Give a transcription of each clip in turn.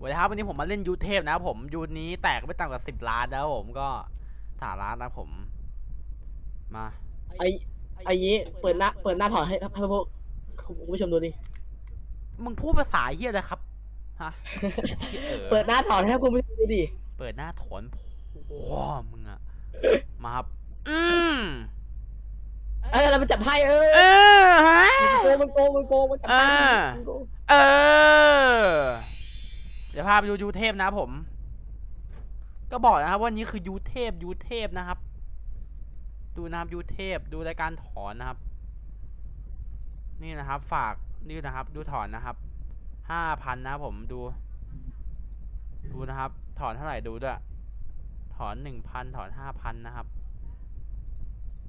สวัสดีครับวันนี้ผมมาเล่นยูเทพนะครับผมยูนี้แตกไม่ต่ำกว่าสิบล้านนะครับผมก็ถาล้านนะครับผม มาไอ้ไอ้นี้เปิดหน้าเปิดหน้าถอนให้ให้พวกคุณผู้ชมดูดิมึงพูดภาษาเฮียเลยครับฮะเออเปิดหน้าถอนให้คุณผู้ชมดูดิเปิดหน้าถอนพ่อมึงอะมาครับ อืมเออแล้วมันจับให้เออเออฮะมันโกงมันโกงมันโกงมันจับให้อ่ามันโกงเออเดี๋ยวพาไปดูยูเทพนะผม ก็บอกนะครับว่านี้คือยูเทพยูเทพนะครับ ดูนะครับยูเทพดูรายการถอนนะครับ นี่นะครับ ฝากนี่นะครับ ดูถอนนะครับห้าพันนะผมดู ดูนะครับ ถอนเท่าไหร่ดูด้วยถอนหนึ่งพันถอนห้าพันนะครับ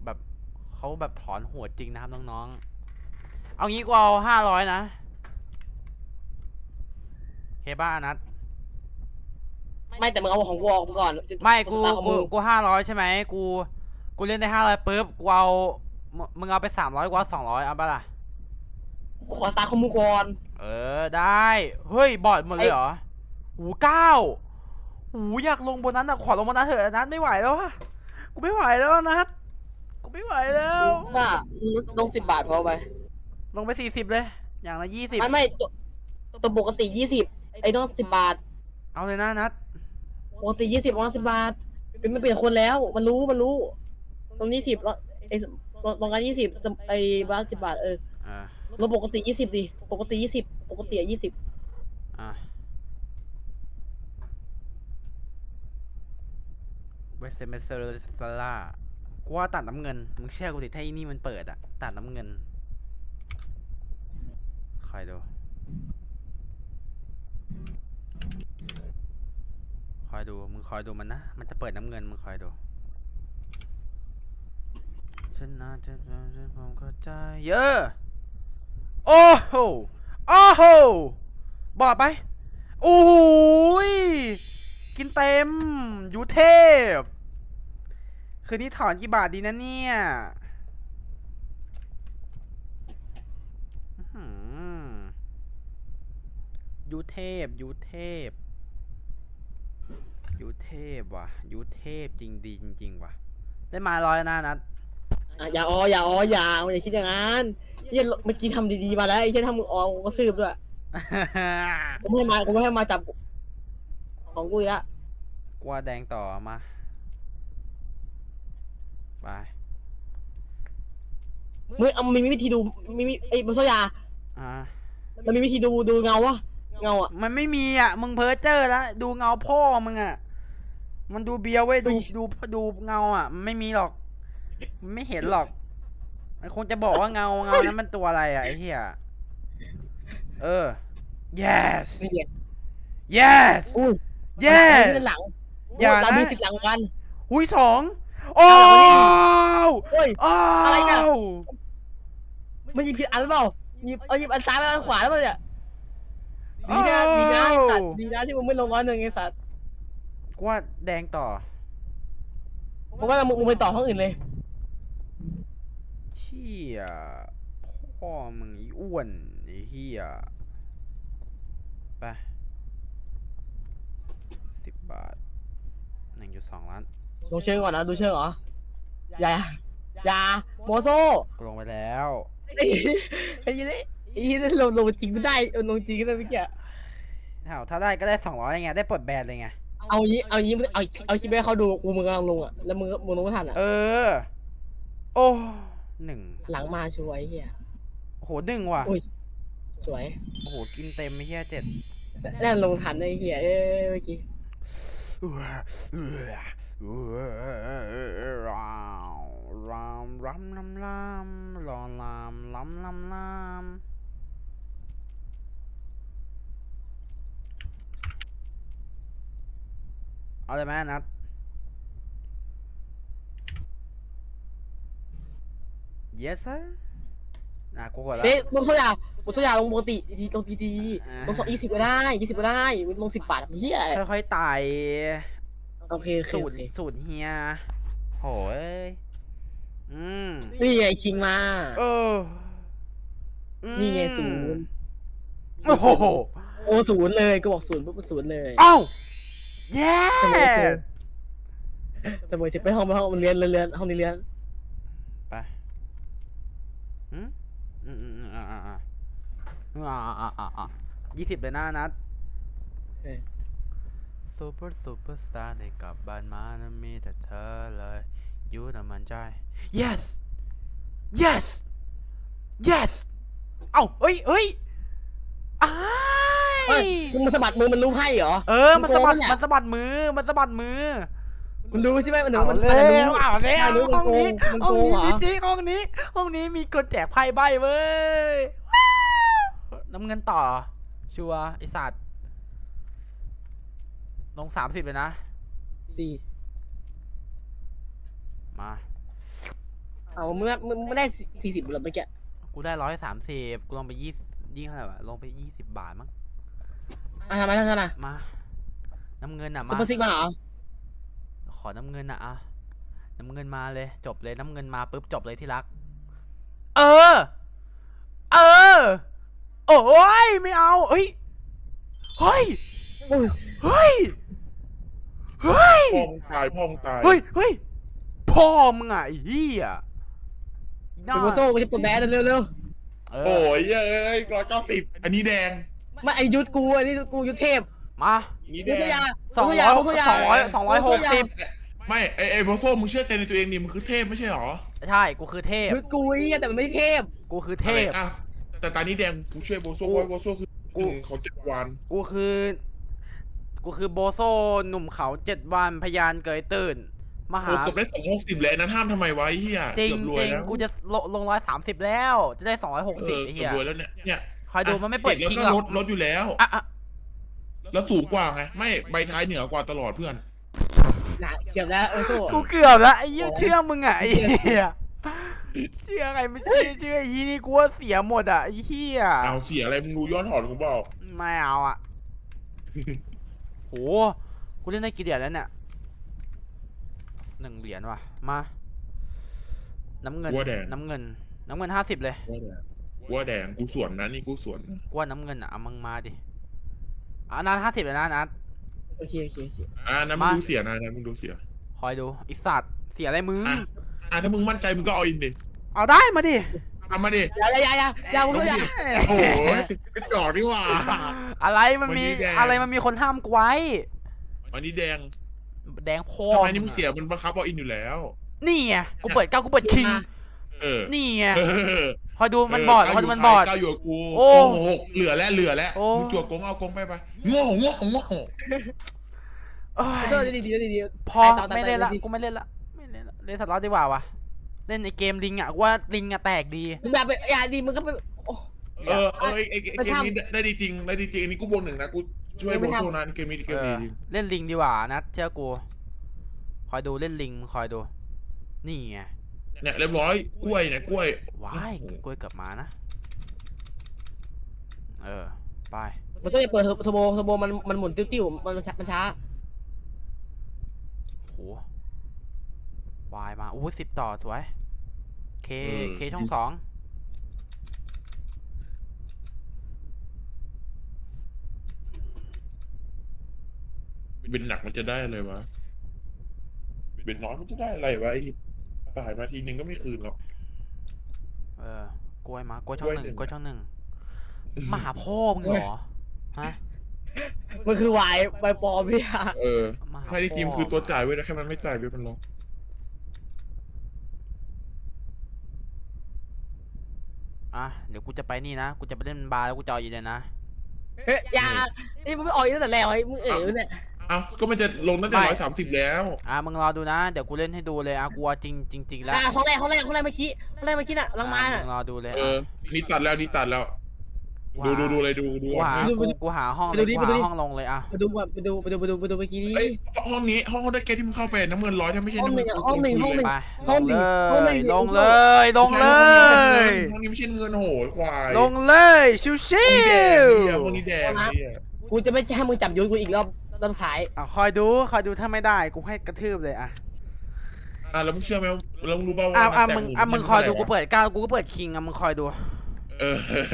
แบบเขาแบบถอนโหดจริงนะครับน้องๆ เอางี้กูเอาห้าร้อยนะ เคบ้านัดไม่แต่มึงเอาของกูออกก่อนไม่กูสตาร์ของกูมึงกูห้าร้อยใช่ไหมกูกูเล่นได้ห้าร้อยปุ๊บกูเอามึงมึงเอาไปสามร้อยกูเอาสองร้อยเอาปะล่ะกูขอสตาร์ของมึงก่อนเออได้ เฮ้ยบอดหมดเลยเหรอหูเก้าหูอยากลงบนนั้นอะขอลงบนนั้นเถอะนัดไม่ไหวแล้วอะกูไม่ไหวแล้วนัดกูไม่ไหวแล้วว่าลงสิบบาทพอไป ลงไปสี่สิบเลย อย่างละยี่สิบไม่ไม่ตัวตัวปกติยี่สิบ ไอ้น้องสิบบาทเอาเลยนะนัดปกติยี่สิบน้องสิบบาทเป็นไม่เปลี่ยนคนแล้ว มันรู้มันรู้ ตรงนี้สิบแล้วไอ้ตรงกันยี่สิบไอ้บ้านสิบบาทเอออ่าเราปกติยี่สิบดิปกติยี่สิบปกติยี่สิบอะเวสเมเซอร์ซาร่ากูว่าตัดน้ำเงิน มึงเชื่อกูสิถ้าอีนี่มันเปิดอะตัดน้ำเงินคอยดู คอยดู มึงคอยดูมันนะ มันจะเปิดน้ำเงิน มึงคอยดู ฉันน่าจะจะผมเข้าใจ เยอะ โอ้โห โอ้โห บอดไป โอ้ย กินเต็มยูเทพ คืนนี้ถอนกี่บาทดีนะเนี่ยยูเทพยูเทพ ยูเทพว่ะยูเทพจริงดีจริง ๆ ว่ะ ได้มาร้อยหน้านัดอะอย่าอ๋ออย่าอ๋ออย่าอย่าคิดอย่างนั้นเหี้ยเมื่อกี้ทำดีๆมาแล้วไอ้เช่นทำมึงอ๋อกูกระทืบด้วยกูไม่ให้มากูไม่ให้มาจับ ของกูอีกแล้วกลัวแดงต่อมา ไป มึงเอามีวิธีดูมีมีไอ้บนโซยาอ่า มันมีวิธีดูดูเงาวะเงาอะ มันไม่มีอะ มึงเพ้อเจอแล้ว ดูเงาพ่อมึงอะ มันดูเบียวเว้ยดูอุ๊ยดูดูเงาอะมันไม่มีหรอกมันไม่เห็นหรอก มันคงจะบอกว่าเงาเงานั้นมันตัวอะไรอะไอ้เหี้ยเออ yes นี่ไง yes อุ้ย yes ด้านหลังอย่านะ เรามีสิทธิ์หลังกัน หุยสองโอ้เฮ้ยอ้าอะไรเนี่ยวไม่หยิบผิดอันหรือเปล่าหยิบเอาหยิบอันซ้ายไปอันขวาแล้วเปล่าเนี่ยดีนะดีนะไอ้สัตว์ดีนะที่มึงไม่ลงร้อยหนึ่งไอ้สัตว์ กูว่าแดงต่อเพราะว่ามึงมึงไปต่อห้องอื่นเลย เชี่ยพ่อมึงอีอ้วนไอ้เหี้ยไปสิบบาทหนึ่งจุดสองล้านลงเชิงก่อนนะดูเชิงเหรอ อย่า อย่า โมโซกูลงไปแล้วไอ้ไอ้ยี่นี่ไอ้ยี่นี่ลงลงจริงไม่ได้ลงจริงก็ได้เมื่อกี้ถ้าถ้าได้ก็ได้สองร้อยไง ได้ปลดแบนเลยไง เอายี่เอายี่เอาเอาคลิปให้เขาดูกูมึงกำลังลงอะแล้วมึงมึงลงไม่ทันอะเออ โอ้หนึ่งหลังมาช่วยไอ้เฮียโอ้โหหนึ่งว่ะอุ๊ยสวยโอ้โหกินเต็มไอ้เหี้ยเจ็ดแน่นลงทันไอ้เฮียเอ้ยเมื่อกี้ราวรามรำลำลำรอลามลำลำลำ เอาเลยไหมนัด yes sir อะกูกดแล้วเอ๊ะลงโซยาลงโซยาลงปกติดีลงดีดีอ่า ลงสองยี่สิบก็ได้ยี่สิบก็ได้ลงสิบบาทเฮียค่อยๆไต่โอเคโอเคสูโอตรเคสูตรเฮียโหยอืมนี่ไงชิงมา เอออืมนี่ไงศูนย์ โอ้โห โอ้ศูนย์เลยกูบอกศูนย์ปุ๊บศูนย์เลย เอ้า เย้เสมอจะไปห้องไปห้องมันเรียนเรียนเรียนห้องนี้เรียนไปอืมอืมอืมอืมอ่าอ่าอ่าอ่าอ่าอ่าอ่ายี่สิบเลยนะนัดเออซูเปอร์ซูเปอร์สตาร์ได้กลับบ้านมานะมีแต่เธอเลยยูน่ะมันใจ yes yes yes เอ้าเอ้ยเอ้ยอ้า เฮ้ยยมึงมาสะบัดมือมันรู้ให้เหรอ เออ มันสะบัดมึงโกงปะเนี่ยมันสะบัดมือ มันสะบัดมือ มันรู้ใช่ไหมมันเอามันแล้มันรู้วเอาแล้วมันรู้มัห้องโกนี้งมันห้โกองงนี้เหรอมีสิห้องนี้ ห้องนี้มีกดแจกไพ่ใบเว้ยว้าวน้ำเงินต่อ ชัวร์ไอสัตว์ ลงสามสิบเลยนะสี่มา เอามึงมึงไม่ได้สี่สิบหรอเมื่อกี้ กูได้ร้อยสามสิบกูลงไปยี่ยี่เท่าไหร่วะลงไปยี่สิบบาทมั้ง อะทำไมทำไมนะมา น้ำเงินอะซุปมา เปอร์ซิกมาเหรอขอน้ำเงินอะอะน้ำเงินมาเลย จบเลยน้ำเงินมาปุ๊บจบเลยที่รัก เออ เออ โอ้ยไม่เอาเฮ้ย เฮ้ยอุ้ยเฮ้ย เฮ้ย พ่อมึงตายพ่อมึงตายเฮ้ย เฮ้ย พ่อมึงอะไอ้เหี้ยน่าซูเปอร์โซ่กูจะปลดแบนเร็วเร็วเอโอ้อยเย้ยร้อยเก้าสิบอันนี้แดง ๆไม่ไอยุทธกูอันนี้กูยุทธเทพมาอันนี้ยุทธแดยางสองร้อยยุทธยาสองร้อยสองร้อยหกสิบไม่ไอไอโบโซ่มึงเชื่อใจในตัวเองดิมึงคือเทพไม่ใช่หรอใช่กูคือเทพ ยุทธกูไอ้เหี้ยแต่มันไม่ใช่เทพกูคือเทพ อะไรอะแต่ตอนนี้แดงกูช่วยโบโซ่เพราะโบโซ่คือกู หนึ่งของจักรวาลกูคือ กูคือโบโซหนุ่มเขาเจ็ดวันพยานเกยตื่น มหา โอ้เกือบได้สองหกสิบแล้วนั้นห้ามทำไมวะไอ้เหี้ยจริงเกือบรวจยริงแล้วกูจะลงลงร้อยสามสิบแล้ว จะได้สองร้อยหกเอสิบอไอ้เกืเหี้อยบรวยแล้วเนี่ยเนี่ย คอยดูมันไม่เปิดแล้วคิงก็หรอลกดลดอยู่แล้ว อะอะแล้วสูงกว่าไง ไม่ใบท้ายเหนือกว่าตลอดเพื่อน นะเกือบแล้วโอ้โซ่กูเกือบแล้วไอ้เหี้ยเชื่อมึงอะไอ้เหี้ยเชื่อใครไม่เชื่อเชื่อไอ้ยี่นี่กูว่าเสียหมดอะไอ้เหี้ยเอาเสียอะไรมึงดูย้อนถอนกูเปล่าไม่เอาอะโหกูเล่นได้กี่เหรียญแล้วเนี่ยหนึ่งเหรียญว่ะมา น้ำเงิน วัวแดงน้ำเงิน น้ำเงินห้าสิบเลย วัวแดง วัวแดงกูสวนนะนี่กูสวนกูว่าน้ำเงินอะเอามึงมาดิอะนัดห้าสิบเลยนะนัด โอเคโอเคโอเคอ่านะมึงมา ดูเสียนะนะมึงดูเสียคอยดูไอสัตว์เสียอะไรมึงอะอ่าถ้ามึงมั่นใจมึงก็เอาอินดิเอาได้มาดิเอามาดิอย่าอย่าอย่าอย่ามึงก็อย่าโอ้ยกระจอกดีกว่า อะไรมันมีวันนี้แดง อะไรมันมีคนห้ามกูไว้ วันนี้แดงแดงพอทำไมนี่มึงเสียมันบังคับเอาอินอยู่แล้ว นี่ไงกูเปิดเก้ากูเปิดคิง เออนี่ไงเออคอยดูมันบอดคอยดูมันบอดก้าวอยู่กับกูโอ้โอ้โหเหลือแล้วเหลือแล้วโอ้มึงจั่วกงเอากงไปไปโง่โง่โง่เอ้ยโซ่ดีดีดีดีพอต่ต่ไม่เล่นละดีกูไม่เล่นละไม่เล่นละเล่นสล็อตดีกว่าวะเล่นในเกมลิงอะกูว่าลิงอะแตกดีมึงอย่าไปอย่าดีมึงก็ไปโอ้เออเออไอ้ไอ้ไอ้ไม่เกมทำนี้ได้ดีจริงได้ดีจริงอันนี้กูบวกหนึ่งนะกูช่วยไม่โบทำโซนานเกมนี้เกมเอนี้อจริงเล่นลิงดีกว่านะเชื่อกูคอยดูเล่นลิงมึงคอยดู นี่ไง เนี่ยเรียบร้อยกล้วยเนี่ยกล้วยว้ายกล้วยกลับมานะ เออ ไป มันต้องอย่าเปิดเทอร์โบเทอร์โบมันมันหมุนติ้วๆมันมันช้ามันช้าโหวายมาอู้สิบต่อสวย เค เคช่องสองเป็นหนักมันจะได้อะไรวะเป็นน้อยมันจะได้อะไรวะไอ้ ตายมาทีนึงก็ไม่คืนหรอก เออกล้วยมากล้วยช่องกล้วยหนึ่งหนึ่งกล้วยช่องหนึ่งมาหาพ่อมึงเหรอฮะมันคือวายวายปลอมพี่อะเออมาหาไม่ได้ทีมพ่คือตัวจ่ายเว้ยนะแค่มันไม่จ่ายเว้ยมันลงอะเดี๋ยวกูจะไปนี่นะกูจะไปเล่นบาร์แล้วกูจะเอาอีกเลยนะเฮ้ยอย่าไอ้มึงไม่ออกอีกตั้งแต่แล้วไอ้มึงเอ๋อเนี่ย เอ้าก็มันจะลงตั้งแต่ไม่ร้อยสามสิบแล้วอะมึงรอดูนะ เดี๋ยวกูเล่นให้ดูเลยอะกูเอาจริงจริงๆแล้วอะห้องแรกห้องแรกห้องแรกเมื่อกี้ห้องแรกเมื่อกี้น่ะลังมาอะน่ะมึงรอดูเลยเอออะนี่ตัดแล้วนี่ตัดแล้วว้าดูดูดูเลยดูดูกูหาดูกูดูกูหาห้องไปเลดูยดิกูไปดูหาดิห้องลงเลยอะไปดูก่อนไปดูไปดูไปดูไปดูเมื่อกี้นี้เอ้ยห้องนี้ห้องได้แกที่มึงเข้าไปน้ำเงินร้อยถ้าไม่ใช่ห้องน้ำหนึ่เงิงนห้องหนึ่งห้องหนึ่งไปห้ลองงหนึ่เลงห้องหนึ่ยงลงเลยลงเลยห้องนี้ไม่ใช่เงินโหยควายลงเลยชิวชิห้องนี้แดงวเนี่ยห้องนี้แดงเนี่ยกูจะไม่ให้มึงจับยุ้ยกูอีกรอบ รอบท้ายอะคอยดูคอยดูถ้าไม่ได้กูให้กระทืบเลยอะอะแล้วมึงเชื่อไหมว่าแล้วมึงรู้ป่าวว่าอะอะนักมึงแต่อะมึงคอยดูกูเท่าไหร่วะเปิดก้าวกูก็เปิดคิงอะมึงคอยดูเอเออ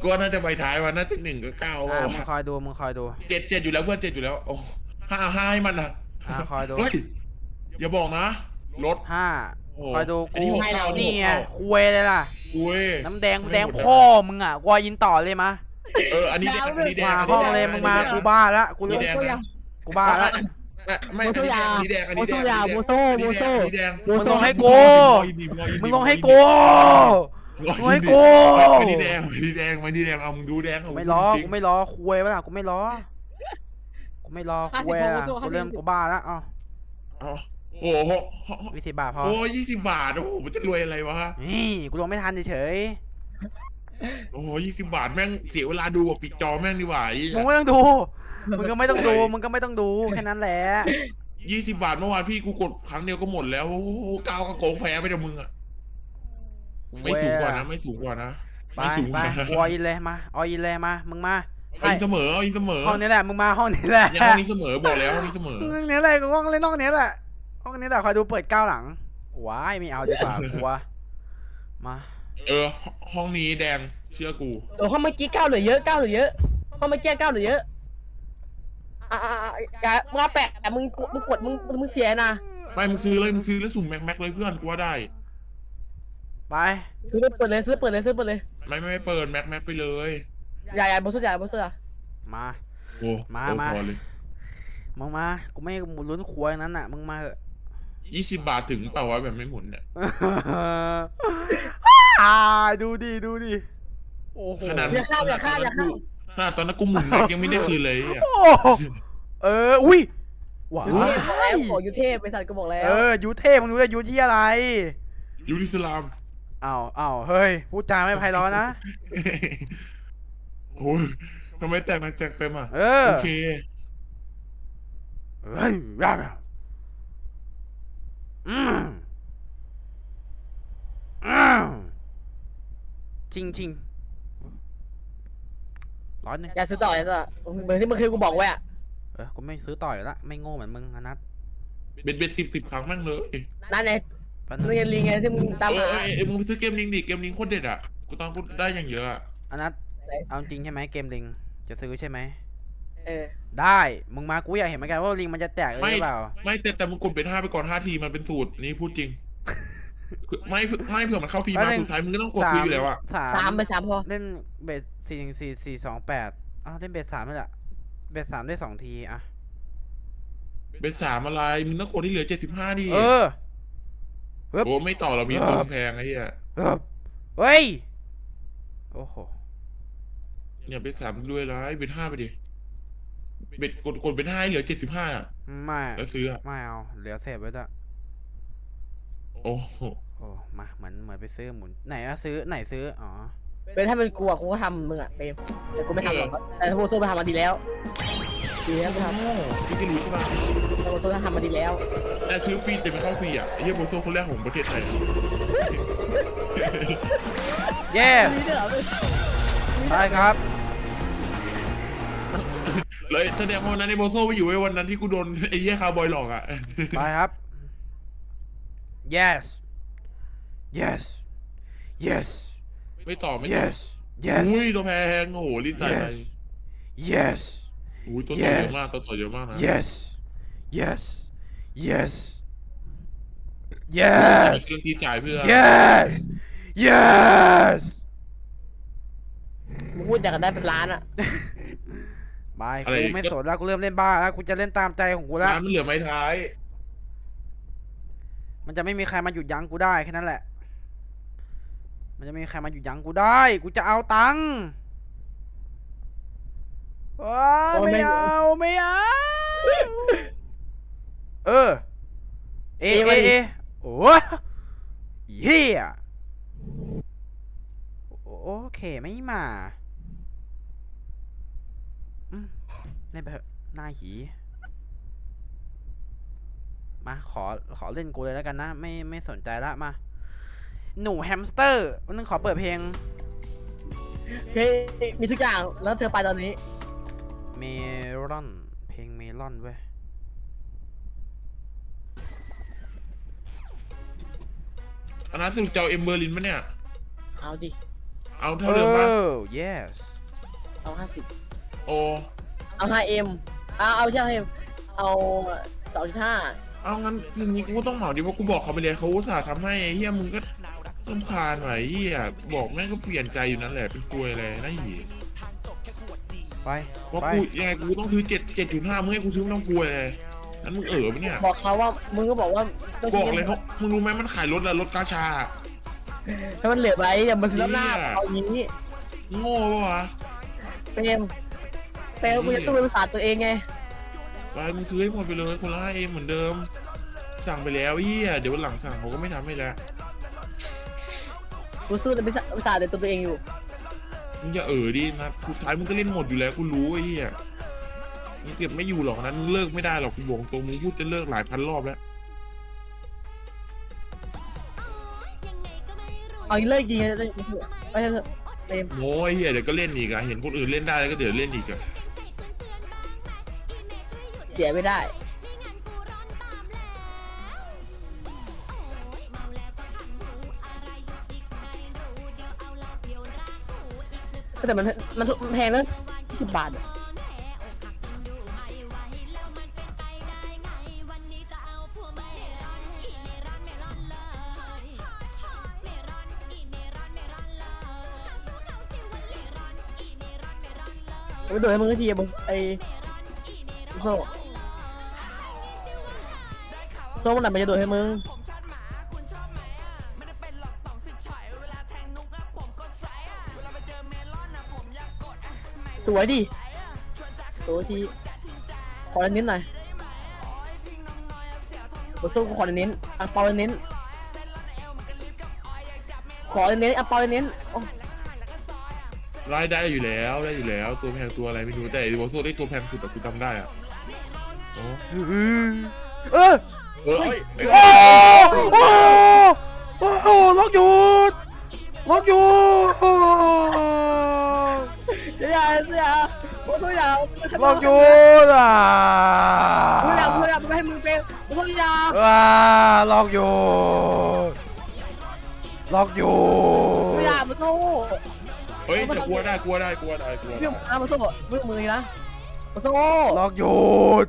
กูว่าน่าจะไปท้ายวันน่าจะหนึ่งกับเก้าอะว่ะมึงคอยดูมึงคอยดูเจ็ดเจ็ดอยู่แล้วเพื่อนเจ็ดอยู่แล้วโอ้ห้าห้าให้มันนะอะคอยดูเฮ้ยอย่าบอกนะรถ ห้าโอ้คอยดูอันกูนี้หกเก้านี่ไงหกเก้า คุยเลยล่ะ อุ้ย น้ำแดงไม่แดงหมดพ่อมึงอะกวายินต่อเลยมะ เอออันนี้แดงอันนี้แดงมาอันห้นี้องแดเลยมึงมาอันนี้แดกูบ้าละกูนี่เริ่มแดงโซนะยากูบ้าละไม่โมโซยาอันนี้แดงอันนี้แดงโมโซยาอันนี้แดงโมโซโมโซอันนี้แดงโมมึงโซลงให้อันนี้กูแดงมึงลงให้กูอันมึงให้กูนี้แดงอันนี้แดงอันนี้แดงเอามึงดูแดงเอากูไม่ล้อจริกูงไม่ล้อคุยปะล่ะกูไม่ล้อกูไม่ล้อคุยละกูเริ่มกูบ้าละอ๋ออ๋อโอ้โหวิสิบบาทพอโอ้ยี่สิบบาทโอ้โหมันจะรวยอะไรวะนี่กูลงไม่ทันเฉย โอ้โหยี่สิบบาทแม่งเสียเวลาดูกว่าปิดจอแม่งดีกว่าๆมึงไม่ต้องดูมึงก็ไม่ต้องดูมึงก็ไม่ต้องดูแค่นั้นแหละยี่สิบบาทเมื่อวานพี่กูกดครั้งเดียวก็หมดแล้วโอ้โหก้าวก็โกงแพ้ไปเดี๋ยวมึงอะไม่สูงกว่านะไม่สูงกว่านะไปไม่สูงกไปว่านะกูออินเลยมาออินเลยมามึงมาเอาอินเสมอเอาอินเสมอห้องนี้แหละมึงมาห้องนี้แหละเนี่ยห้องนี้เสมอบอกแล้วห้องนี้เสมอห้องนี้แหละกูห้องเล่นห้องนี้แหละห้องนี้แหละคอยดูเปิดก้าวหลังว้ายไม่เอาดีกว่ากลัวมา เออ ห้องนี้แดงเชื่อกู เดี๋ยวห้องเมื่อกี้เก้าเหลือเยอะเก้าเหลือเยอะห้องเมื่อกี้เก้าเหลือเยอะอ่าอ่าอ่าอย่ามึงเอาแปะแต่มึงกดมึงกดมึงมึงเสียนะไม่มึงซื้อเลยมึงซื้อแล้วสุ่มแม็กแม็กเลยเพื่อนกูว่าได้ ไป ซื้อเปิดเลยซื้อเปิดเลยซื้อเปิดเลยไม่ไม่ไม่เปิดแม็กแม็กไปเลยอย่าอย่าโมโซอย่าโมโซอย่ามา โอ้มาโอ้มา พอเลยมึงมา กูไม่ลุ้นครัวนั้นน่ะ มึงมาเถอะ ยี่สิบบาทถึงเปล่าวะแบบไม่หมุนเนี่ย อ่าดูดิดูดิโอ้โหขนาดอย่าข้ามอย่าข้ามอย่าข้าม ขนาดตอนนั้นกูหมุนแม็กยังไม่ได้คืนเลยอะโอ้โหเอออุ้ยว้ายูเทพบอกแล้วบอกยูเทพบริษัทก็บอกแล้ว เออยูเทพมึงรู้จะยูที่อะไรยูริสลาม อ้าวอ้าวเฮ้ยพูดจาไม่ไพเราะนะ โอ้ยทำไมแต่งมาแจกเต็มอะเออ โอเค เฮ้ยว้าวอืมอืม จริงจริงร้อยหนึ่งอย่าซื้อต่ออย่าซื้อต่อเหมือนที่เมื่อคืนกูบอกไว้อะเออกูไม่ซื้อต่ออยู่ละไม่โง่เหมือนมึงอะนัทเบ็ดเบ็ดสิบสิบครั้งแม่งเลยนั่นไงแป๊บนั่นึนงไงลิงไงที่มึงตามเอหาอเออเออมึงไปซื้อเกมลิงดิเกมลิงโคตรเด็ดอะกูตอนกูได้อย่างเยอะอะอันนัทเอาจริงใช่ไหมเกมลิง จะซื้อใช่ไหมเออได้มึงมากูอยากเห็นเหมือนกันว่าลิงมันจะแตกเลยหรือเปล่า ไม่แต่แต่มึงกดเป็นห้าไปก่อนห้าทีมันเป็นสูตรนี่พูดจริง ไม่ไม่เผื่อมันเข้าฟรีแป๊มาบนึงสุดท้ายมึงก็ต้องกดซื้ออยู่แล้วอะสามสามไปสามพอเล่นเบสสี่หนึ่งสี่สี่สองแปดอ้าวเล่นเบสสามนี่แหละเบสสามได้สองทีอะเป็นสามอะไรมึงต้องกดที่เหลือเจ็ดสิบห้าดิเออปึ๊บโอ้ไม่ต่อเรามีเออตัวแพงไอ้เหี้ยเฮ้ยโอ้โหเนี่ยเป็นสามด้วยร้ายเป็นห้าไปดิเบ็ดกดกดเป็นห้าให้เหลือเจ็ดสิบห้าอะ ไม่ แล้วซื้ออะไม่เอา เหลือเศษไว้ด้วย โอ้โหโอ้มาเหมือนเหมือนไปซื้อหมุนไหนอะซื้อไหนซื้ออ๋อเป็นถ้าเป็นกูอะกูก็ทำมึงอะเปมแต่กูไม่ทำหรอกแต่ถ้าโมโซไปทำมาดีแล้วดีแล้วกูทำพี่ก็รู้ใช่ป่ะแต่โมโซทำมาดีแล้วแต่ซื้อฟรีแต่ไม่เข้าฟรีอะไอ้เหี้ยโบโซ่คนแรกของประเทศไทยเย้มีด้วยเหรอไปครับเลยแสดงว่าวันนั้นไอ้โบโซ่ไปอยู่ไว้วันนั้นที่กูโดนไอ้เหี้ยคาร์บอยหลอกอะไปครับ yes yes yes ไม่ต่อไม่ต่อ yes yes อุ้ยตัวแพงโอ้โหรีบจ่ายไป yes อุ้ยตัวต่อ Yes เยอะมากตัวต่อเยอะมากนะ yes yes yes แต่ yes เครื่องที่จ่ายเพื่อ yes yes มึงพูดอย่างกันได้เป็นล้านอะไปกูไม่สนแล้วกูเริ่มเล่นบ้าแล้วกูจะเล่นตามใจของกูแล้วร้านมันเหลือไม้ท้าย มันจะไม่มีใครมาหยุดยั้งกูได้แค่นั้นแหละ มันจะไม่มีใครมาหยุดยั้งกูได้ กูจะเอาตังค์ว้าไม่เอาไม่เอาเออ เอเอเอโอ้เฮียโอเคไม่มาอืมเล่นไปเถอะหน้าหี มาขอขอเล่นกูเลยแล้วกันนะ ไม่ไม่สนใจละมา หนูแฮมสเตอร์วันนึงขอเปิดเพลงเฮ้ยมีทุกอย่างแล้วเธอไปตอนนี้ เมลอน เพลงเมลอนเว้ยอันนั้นสรุปจะเอาเอ็มเบอร์ลินปะเนี่ย เอาดิ เอาเอเท่าเดิมป่ะอ yes เอาห้าสิบโอ้เอาห้าเอ็มเอาเอาใช่เอ็มเอาสองจุดห้า เอางั้นทีนี้กูก็ต้องเหมาดิว่ากูบอกเขาไปเลยเขาอุตส่าห์ทำให้ไอ้เฮียมึงก็ต้มคาญหน่อยไอ้เฮียบอกแม่งก็เปลี่ยนใจอยู่นั่นแหละเป็นควยอะไรนะหีไปว่าไปกูยังไงกูต้องซื้อเจ็ดเจ็ดจุดห้ามึงให้กูซื้อไม่ต้องกลัวเลยนั้นมึงเอ๋อปะเนี่ยบอกเขาว่ามึงก็บอกว่าต้งบอกเลยเขามึงรู้ไหมมันขายรถอะรถกาชา ถ้ามันเหลือไว้อย่ามาซื้อแล้วหน้าเหี้ยเอาอย่างนี้โง่ปะวะเปรมเปรมกูจะตู้เป็นภาษาตัวเองไง ไปมึงซื้อให้หมดไปเลยคนละห้าเอ็มเหมือนเดิม สั่งไปแล้วเฮียเดี๋ยววันหลังสั่งเขาก็ไม่ทำให้แล้วกูสู้แต่ภาษาภาษาแต่ตัวเองอยู่ มึงอย่าเอ๋อดินะสุดท้ายมึงก็เล่นหมดอยู่แล้วกูรู้ไอ้เฮียมึงเก็บไม่อยู่หรอกนะมึงเลิกไม่ได้หรอกกูบอกตรงมึงพูดจะเลิกหลายพันรอบแล้วเอาอีกเลิกจริงๆจะไปเถอะเปรมโง่ไอ้เฮียเดี๋ยวก็เล่นอีกอะเห็นคนอื่นเล่นได้ก็เดี๋ยวเล่นอีกอะเสียไม่ได้ แต่มันมันแพงนะสิบบาทอะไปโดดให้มึงก็ทีบนไอ้โซ่ โซ่มันหนักมันจะโดดให้มึงสวยดิสวยทีขอเน้นๆหน่อยบนโซ่กูขอเน้นๆอังเปาเน้น ขอเน้นๆอังเปาเน้นโอ้รายได้อยู่แล้วได้อยู่แล้ว ตัวแพงตัวอะไรไม่รู้แต่ไอ้โบโซ่ได้ตัวแพงสุดแต่กูจำได้อะโอ้เออ เออเอ้ยเอ้ยโอ้โอ้โอ้โหล็อกหยุดล็อกหยุดเสียเสียโอ้ตัวอยางล็อกหยุดอะตัวอยางตัวอยางไม่ให้มึงเป็นตัวอยางอ่าล็อกหยุดล็อกหยุตัวดอยางมาโซ่เฮ้ยแต่กลัวได้กลัวได้กลัวได้กลัวเรื่องได้อามาโซ่เรื่องมือนะมาโซ่ล็อกหยุด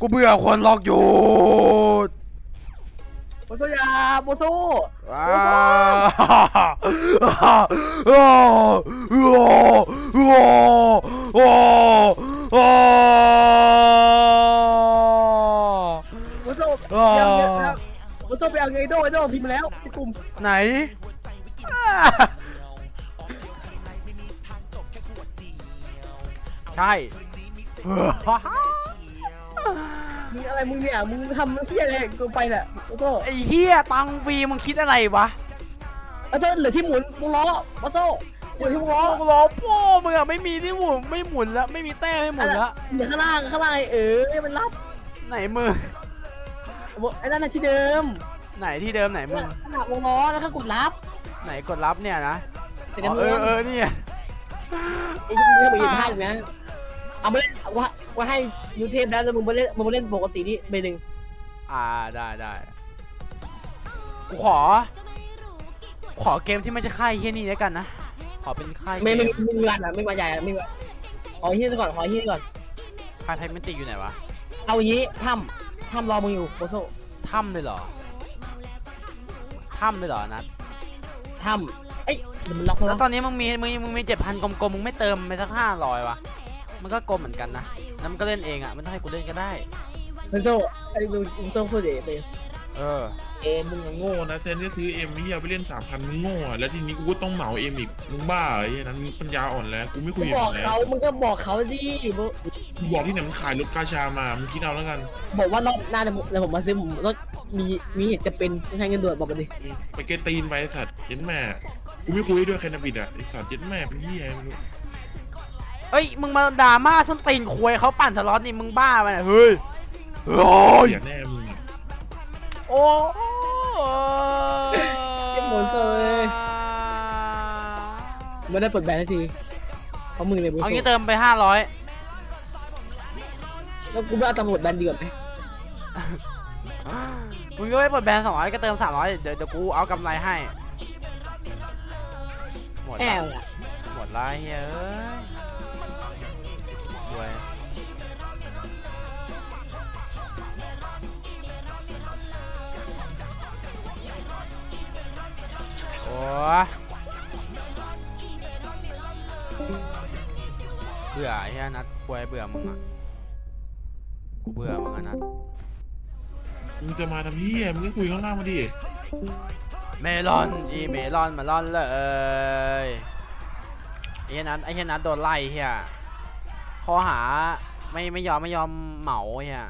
กูเบื่อคนล็อกหยุดมโซยาโมโซอ่าอ่าโอ้โอ้โอ้โอ้โอ้มโซ่ไปเอาเงินมโซไปเอาเงินไอ้โดไอ้โดพิมพ์มาแล้วที่กลุ่มไหนอ่าใช่ มึงอะไรมึงเนี่ยมึงทำเที่ยอะไรกูไปแหละมาโซ่ไอ้เหี้ยตังค์ฟรีมึงคิดอะไรวะมาโซ่เหลือที่หมุนมึงล้อมาโซ่เหลือที่มึงล้อโอ้โหพ่อมึงอะไม่มีที่หมุนไม่หมุนแล้วไม่มีแต้มไม่หมุนแล้วเหลือข้างล่างข้างล่างเออมันรับไหนมึงไอ้นั่นน่ะที่เดิม ไหนที่เดิมไหนมึงขนาดวงล้อแล้วก็กดรับ ไหนกดรับเนี่ยนะแต่อ๋อเดิเอมอเออนี่ไงไอ้ที่มึงไปยืนพลาดนะเอามาเล่นว่า ว่าให้ยูเทปแล้วมึงมาเล่นมึงมาเล่นปกตินี่ไปหนึ่งอ่าได้ได้กูขอ ขอเกมที่ไม่ใช่ค่ายเฮียนี่แล้วกันนะ ขอเป็นค่ายไม่เกไม่มไม่มีวันอะไม่มาใหญ่อะไม่มาขอที่นี่ก่อนขอที่นี่ก่อนค่ายไทยมิติอยู่ไหนวะเอาอย่างนี้ถ้ำถ้ำรอมึงอยู่โคโซถ้ำเลยเหรอถ้ำเลยเหรอนัดถ้ำเอ้ยเดี๋ยวมันล็อกแล้วแล้วตอนนี้มึงมีมึงมึงมีเจ็ดพันกลมๆมึงไม่เติมไปสักห้าร้อยวะ มันก็กลมเหมือนกันนะแล้วมันก็เล่นเองอะมันต้องให้กูเล่นก็ได้โคโซไอ้มึงโคโซพูดเดี๋ยวไปเออโอ้มึงอะโง่นะแทนที่จะซื้อเอ็มนี่ไปเล่นสามพันมึงโง่อะแล้วทีนี้กูก็ต้องเหมาเอ็มอีกมึงบ้าเหรอไอ้เหี้ยนั้นมึงปัญญาอ่อนแล้วกูไม่คุกูยกับบอมึกงแล้วเขามึงก็บอกเขาดิบอกกูบอกที่ไหนมันขายรถกาชามามึงคิดเอาแล้วกันบอกว่ารอบหน้าเดี๋ยวผมเดี๋ยวผมมาซื้อผมรถมีมีเหตุจะเป็นต้องใช้เงินด่วนบอกมาดิไปเกยตีนไปไอ้สัตว์เย็นแม่กูไม่คุยด้วยใครนะบิดอะไอสัตว์เย็นแม่เป็นที่ไงไม่รู้ เอ้ยมึงมาด่าม่าส้นตีนควยเขาปั่นสล็อตนี่มึงบ้าไปเนี่ยเฮ้ยโอ้ยเสียแน่มึงอะโอ้ยเก็บโมโซเลย ไม่ได้เปิดแบรนด์ทันทีเพราะมึงเลยโมโซเอางี้เติมไปห้าร้อยแล้วกูไม่เอาตำรวจแบรนด์เดือดไหมมึงก็ไม่เปิดแบรนด์สองร้อยก็เติมสามร้อยเดี๋ยวเดี๋ยวกูเอากำไรให้ หมดแอละลอะละเฮ้ยเอ้ย เว้ยโอ้ยเบื่อไอ้เหี้ยนัดควยเบื่อมึงอะ กูเบื่อมึงอะนัดมึงจะมาทำเหี้ยมึงก็คุยข้างล่างมาดิเมลอนอีเมลอนมาลอนเลยไอ้เหี้ยนัดไอ้เหี้ยนัดโดนไล่เฮีย ข้อหาไม่ไม่ยอมไม่ยอมเหมาเฮีย